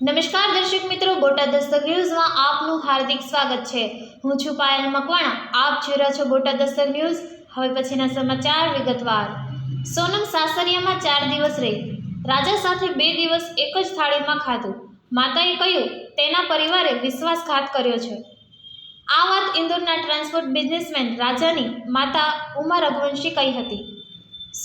નમસ્કાર દર્શક મિત્રો, બોટાદ દસ્તક ન્યૂઝમાં આપનું હાર્દિક સ્વાગત છે. હું છું પાયલ મકવાણા. આપ જોઈ રહ્યા છો બોટાદ દસ્તક ન્યૂઝ. હવે પછીના સમાચાર વિગતવાર. સોનમ સાસરિયામાં ચાર દિવસ રહી. રાજા સાથે બે દિવસ એક જ થાળીમાં ખાધું. માતાએ કહ્યું, તેના પરિવારે વિશ્વાસઘાત કર્યો છે. આ વાત ઇન્દોરના ટ્રાન્સપોર્ટ બિઝનેસમેન રાજાની માતા ઉમા રઘુવંશી કહી હતી.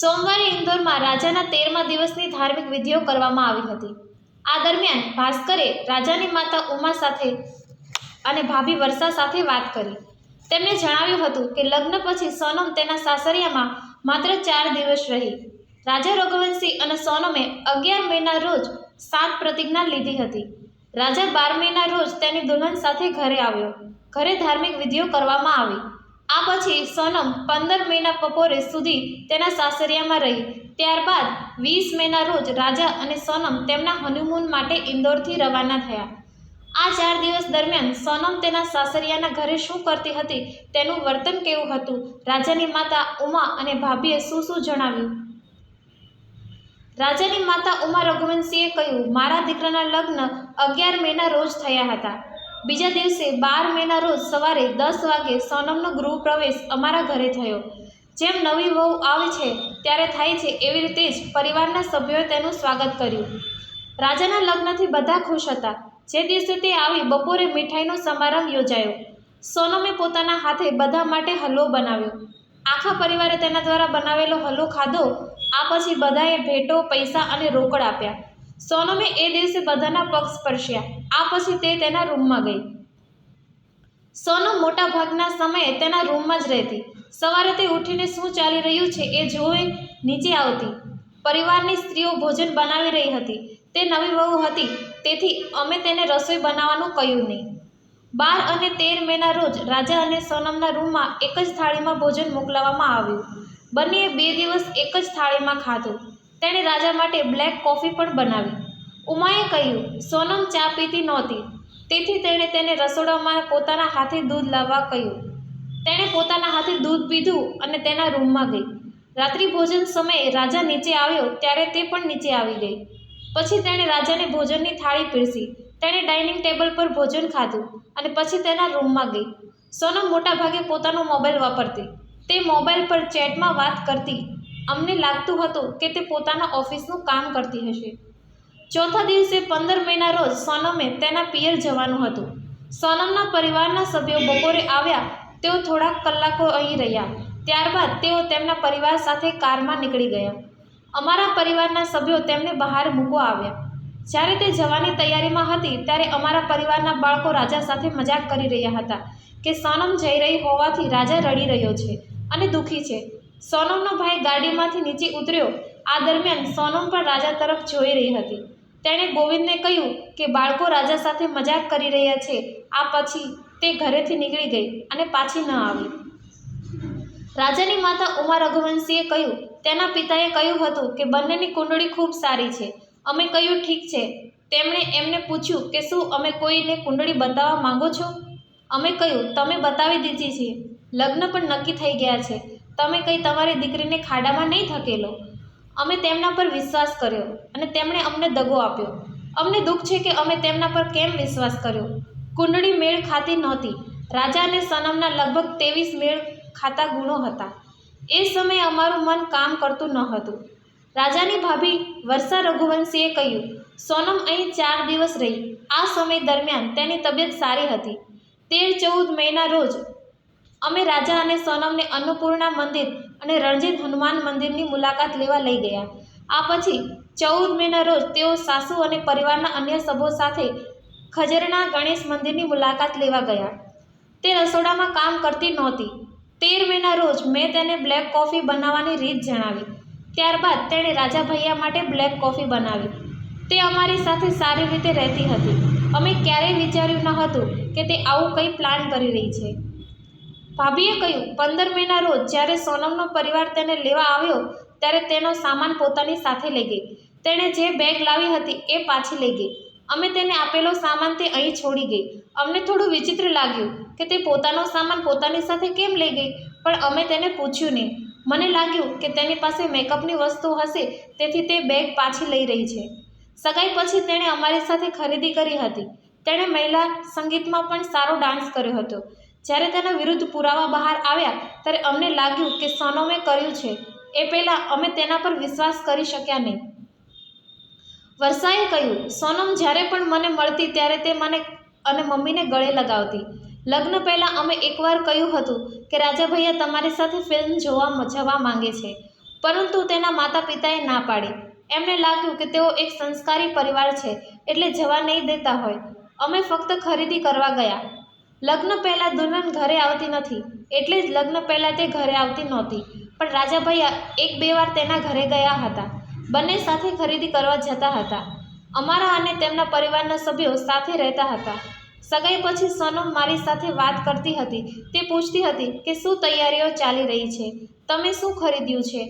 સોમવારે ઇન્દોરમાં રાજાના તેરમા દિવસની ધાર્મિક વિધિઓ કરવામાં આવી હતી. આ દરમિયાન ભાસ્કરે રાજાની માતા ઉમા સાથે અને ભાભી વર્ષા સાથે વાત કરી. તેમણે જણાવ્યું હતું કે લગ્ન પછી સોનમ તેના સાસરિયામાં માત્ર ચાર દિવસ રહી. રાજા રઘુવંશી અને સોનમે અગિયાર મેના રોજ સાત પ્રતિજ્ઞા લીધી હતી. રાજા બાર મેના રોજ તેની દુલ્હન સાથે ઘરે આવ્યો. ઘરે ધાર્મિક વિધિઓ કરવામાં આવી. આ પછી સોનમ પંદર મેના બપોરે સુધી તેના સાસરિયામાં રહી. ત્યારબાદ વીસ મેના રોજ રાજા અને સોનમ તેમના હનીમૂન માટે ઇન્દોરથી રવાના થયા. આ ચાર દિવસ દરમિયાન સોનમ તેના સાસરિયાના ઘરે શું કરતી હતી તેનું વર્તન કેવું હતું, રાજાની માતા ઉમા અને ભાભીએ શું શું જણાવ્યું? રાજાની માતા ઉમા રઘુવંશીએ કહ્યું, મારા દીકરાના લગ્ન અગિયાર મેના રોજ થયા હતા. બીજા દિવસે બાર મેના રોજ સવારે દસ વાગે સોનમનો ગૃહ પ્રવેશ અમારા ઘરે થયો. જેમ નવી વહુ આવે છે, ત્યારે થાય છે એવી રીતે જ પરિવારના સભ્યોએ તેનું સ્વાગત કર્યું. રાજાના લગ્નથી બધા ખુશ હતા. જે દિવસે તે આવી, બપોરે મીઠાઈનો સમારંભ યોજાયો. સોનમે પોતાના હાથે બધા માટે હલવો બનાવ્યો. આખા પરિવારે તેના દ્વારા બનાવેલો હલવો ખાધો, આ પછી બધાએ ભેટો, પૈસા અને રોકડ આપ્યા. સોનમે એ દિવસે બધાના પગ સ્પર્શ્યા. આ પછી તે તેના રૂમમાં ગઈ. સોનમ મોટા ભાગના સમયે તેના રૂમમાં જ રહેતી. સવારે તે ઉઠીને શું ચાલી રહ્યું છે એ જોઈ નીચે આવતી. પરિવારની સ્ત્રીઓ ભોજન બનાવી રહી હતી. તે નવી વહુ હતી, તેથી અમે તેને રસોઈ બનાવવાનું કહ્યું નહીં. બાર અને તેર મેના રોજ રાજા અને સોનમના રૂમમાં એક જ થાળીમાં ભોજન મોકલાવવામાં આવ્યું. બંનેએ બે દિવસ એક જ થાળીમાં ખાધું. તેણે રાજા માટે બ્લેક કોફી પણ બનાવી. ઉમાએ કહ્યું, સોનમ ચા પીતી નહોતી. તેથી તેણે તેને રસોડામાં પોતાના હાથે દૂધ લાવવા કહ્યું. તેણે પોતાના હાથે દૂધ પીધું અને તેના રૂમમાં ગઈ. રાત્રિ ભોજન સમયે રાજા નીચે આવ્યો ત્યારે તે પણ નીચે આવી ગઈ. પછી તેણે રાજાને ભોજનની થાળી પીરસી. તેણે ડાઇનિંગ ટેબલ પર ભોજન ખાધું અને પછી તેના રૂમમાં ગઈ. સોનમ મોટાભાગે પોતાનો મોબાઈલ વાપરતી. તે મોબાઈલ પર ચેટમાં વાત કરતી. અમને લાગતું હતું કે તે પોતાના ઓફિસનું કામ કરતી હશે. ચોથા દિવસે પંદર મહિના રોજ સોનમે તેના પિયર જવાનું હતું. સોનમના પરિવારના સભ્યો બપોરે આવ્યા, તેઓ થોડાક કલાકો અહીં રહ્યા. ત્યારબાદ તેઓ તેમના પરિવાર સાથે કારમાં નીકળી ગયા. અમારા પરિવારના સભ્યો તેમને બહાર મૂકવા આવ્યા. જ્યારે તે જવાની તૈયારીમાં હતી, ત્યારે અમારા પરિવારના બાળકો રાજા સાથે મજાક કરી રહ્યા હતા કે સોનમ જઈ રહી હોવાથી રાજા રડી રહ્યો છે અને દુઃખી છે. સોનમનો ભાઈ ગાડીમાંથી નીચે ઉતર્યો. આ દરમિયાન સોનમ પણ રાજા તરફ જોઈ રહી હતી. તેણે ગોવિંદને કહ્યું કે બાળકો રાજા સાથે મજાક કરી રહ્યા છે. આ પછી તે ઘરેથી નીકળી ગઈ અને પાછી ન આવી. રાજાની માતા ઉમા રઘુવંશીએ કહ્યું, તેના પિતાએ કહ્યું હતું કે બંનેની કુંડળી ખૂબ સારી છે. અમે કહ્યું, ઠીક છે. તેમણે એમને પૂછ્યું કે શું અમે કોઈને કુંડળી બતાવવા માંગો છો? અમે કહ્યું, તમે બતાવી દીધી છે. લગ્ન પણ નક્કી થઈ ગયા છે. તમે કંઈ તમારી દીકરીને ખાડામાં નહીં ધકેલો. અમે તેમના પર વિશ્વાસ કર્યો અને તેમણે અમને દગો આપ્યો. અમને દુઃખ છે કે અમે તેમના પર કેમ વિશ્વાસ કર્યો? કુંડળી મેળ ખાતી નહોતી. રાજા અને સનમના લગભગ ત્રેવીસ મેળ ખાતા ગુણો હતા. એ સમયે અમારું મન કામ કરતું ન હતું. રાજાની ભાભી વર્ષા રઘુવંશીએ કહ્યું, સોનમ અહીં ચાર દિવસ રહી. આ સમય દરમિયાન તેની તબિયત સારી હતી. તેર ચૌદ મેના રોજ અમે રાજા અને સોનમને અન્નપૂર્ણા મંદિર અને રણજીત હનુમાન મંદિરની મુલાકાત લેવા લઈ ગયા. આ પછી ચૌદ મેના રોજ તેઓ સાસુ અને પરિવારના અન્ય સભ્યો સાથે ખજરના ગણેશ મંદિરની મુલાકાત લેવા ગયા. તે રસોડામાં કામ કરતી નહોતી. તેર મેના રોજ મેં તેને બ્લેક કોફી બનાવવાની રીત જણાવી. ત્યારબાદ તેણે રાજા ભૈયા માટે બ્લેક કોફી બનાવી. તે અમારી સાથે સારી રીતે રહેતી હતી. અમે ક્યારેય વિચાર્યું ન હતું કે તે આવું કંઈ પ્લાન કરી રહી છે. ભાભીએ કહ્યું, પંદર મેના રોજ જ્યારે સોનમનો પરિવાર તેને લેવા આવ્યો, ત્યારે તેનો સામાન પોતાની સાથે લઈ ગઈ. તેણે જે બેગ લાવી હતી એ પાછી લઈ ગઈ. અમે તેને આપેલો સામાન તે અહીં છોડી ગઈ. અમને થોડું વિચિત્ર લાગ્યું કે તે પોતાનો સામાન પોતાની સાથે કેમ લઈ ગઈ, પણ અમે તેને પૂછ્યું નહીં. મને લાગ્યું કે તેની પાસે મેકઅપની વસ્તુ હશે, તેથી તે બેગ પાછી લઈ રહી છે. સગાઈ પછી તેણે અમારી સાથે ખરીદી કરી હતી. તેણે મહિલા સંગીતમાં પણ સારો ડાન્સ કર્યો હતો. જ્યારે તેના વિરુદ્ધ પુરાવા બહાર આવ્યા ત્યારે અમને લાગ્યું કે સનોમે કર્યું છે. એ પહેલાં અમે તેના પર વિશ્વાસ કરી શક્યા નહીં. વર્ષાએ કહ્યું, સોનમ જ્યારે પણ મને મળતી ત્યારે તે મને અને મમ્મીને ગળે લગાવતી. લગ્ન પહેલાં અમે એકવાર કહ્યું હતું કે રાજા ભૈયા તમારી સાથે ફિલ્મ જોવા જવા માંગે છે. પરંતુ તેના માતા પિતાએ ના પાડી. એમને લાગ્યું કે તેઓ એક સંસ્કારી પરિવાર છે, એટલે જવા નહીં દેતા હોય. અમે ફક્ત ખરીદી કરવા ગયા. લગ્ન પહેલાં દુલ્હન ઘરે આવતી નથી. એટલે જ લગ્ન પહેલાં તે ઘરે આવતી નહોતી. પણ રાજાભાઈ એક બે વાર તેના ઘરે ગયા હતા. બંને સાથે ખરીદી કરવા જતા હતા. અમારા અને તેમના પરિવારના સભ્યો સાથે રહેતા હતા. સગાઈ પછી સોનમ મારી સાથે વાત કરતી હતી. તે પૂછતી હતી કે શું તૈયારીઓ ચાલી રહી છે? તમે શું ખરીદ્યું છે?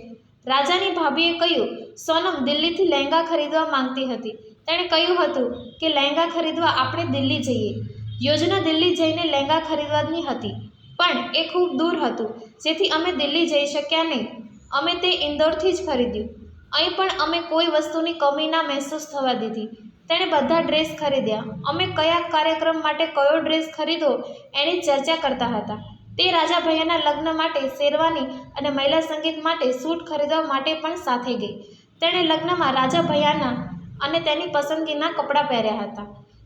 રાજાની ભાભીએ કહ્યું, સોનમ દિલ્હીથી લહેંગા ખરીદવા માંગતી હતી. તેણે કહ્યું હતું કે લહેંગા ખરીદવા આપણે દિલ્હી જઈએ. યોજના દિલ્હી જઈને લહેંગા ખરીદવાની હતી. પણ એ ખૂબ દૂર હતું. જેથી અમે દિલ્હી જઈ શક્યા નહીં. અમે તે ઇન્દોરથી જ ખરીદ્યું. અહીં પણ અમે કોઈ વસ્તુની કમી ના મહેસૂસ થવા દીધી. તેણે બધા ડ્રેસ ખરીદ્યા. અમે કયા કાર્યક્રમ માટે કયો ડ્રેસ ખરીદવો એની ચર્ચા કરતા હતા. તે રાજા ભૈયાના લગ્ન માટે શેરવાની અને મહિલા સંગીત માટે સૂટ ખરીદવા માટે પણ સાથે ગઈ. તેણે લગ્નમાં રાજા ભૈયાના અને તેની પસંદગીના કપડાં પહેર્યા હતા.